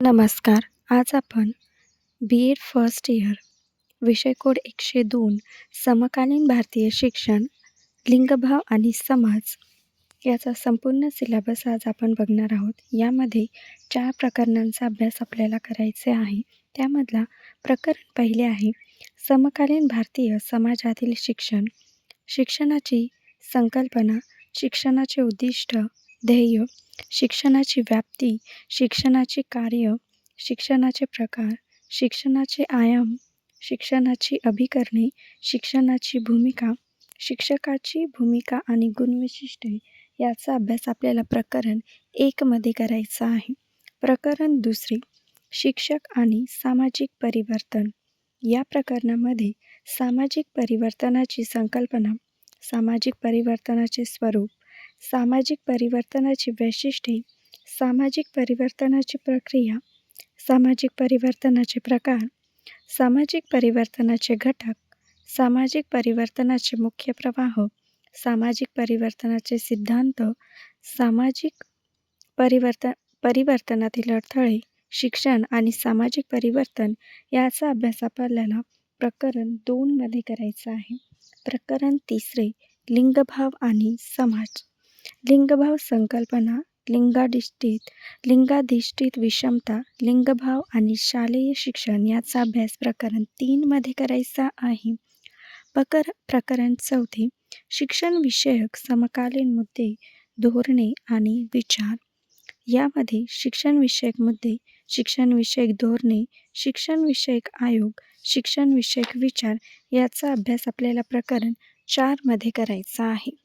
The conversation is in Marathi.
नमस्कार. आज आपण बी एड फर्स्ट इयर विषय कोड एकशे दोन समकालीन भारतीय शिक्षण लिंगभाव आणि समाज याचा संपूर्ण सिलेबस आज आपण बघणार आहोत. यामध्ये चार प्रकरणांचा अभ्यास आपल्याला करायचे आहे. त्यामधला प्रकरण पहिले आहे समकालीन भारतीय समाजातील शिक्षण. शिक्षणाची संकल्पना शिक्षणाचे उद्दिष्ट ध्येय शिक्षणाची व्याप्ती शिक्षणाचे कार्य शिक्षणाचे प्रकार शिक्षणाचे आयाम शिक्षणाची अभिकरणे शिक्षणाची भूमिका शिक्षकाची भूमिका आणि गुणवैशिष्ट्ये याचा अभ्यास आपल्याला प्रकरण एकमध्ये करायचा आहे. प्रकरण दुसरे शिक्षक आणि सामाजिक परिवर्तन. या प्रकरणामध्ये सामाजिक परिवर्तनाची संकल्पना सामाजिक परिवर्तनाचे स्वरूप सामाजिक परिवर्तनाची वैशिष्ट्ये सामाजिक परिवर्तनाची प्रक्रिया सामाजिक परिवर्तनाचे प्रकार सामाजिक परिवर्तनाचे घटक सामाजिक परिवर्तनाचे मुख्य प्रवाह सामाजिक परिवर्तनाचे सिद्धांत सामाजिक परिवर्तन परिवर्तनातील अडथळे शिक्षण आणि सामाजिक परिवर्तन याचा अभ्यास आपल्याला प्रकरण दोनमध्ये करायचा आहे. प्रकरण तिसरे लिंगभाव आणि समाज. लिंगभाव संकल्पना लिंगाधिष्ठित लिंगाधिष्ठित विषमता लिंगभाव आणि शालेय शिक्षण याचा अभ्यास प्रकरण तीनमध्ये करायचा आहे. प्रकर प्रकरण चौथे शिक्षणविषयक समकालीन मुद्दे धोरणे आणि विचार. यामध्ये शिक्षणविषयक मुद्दे शिक्षणविषयक धोरणे शिक्षणविषयक आयोग शिक्षणविषयक विचार याचा अभ्यास आपल्याला प्रकरण चारमध्ये करायचा आहे.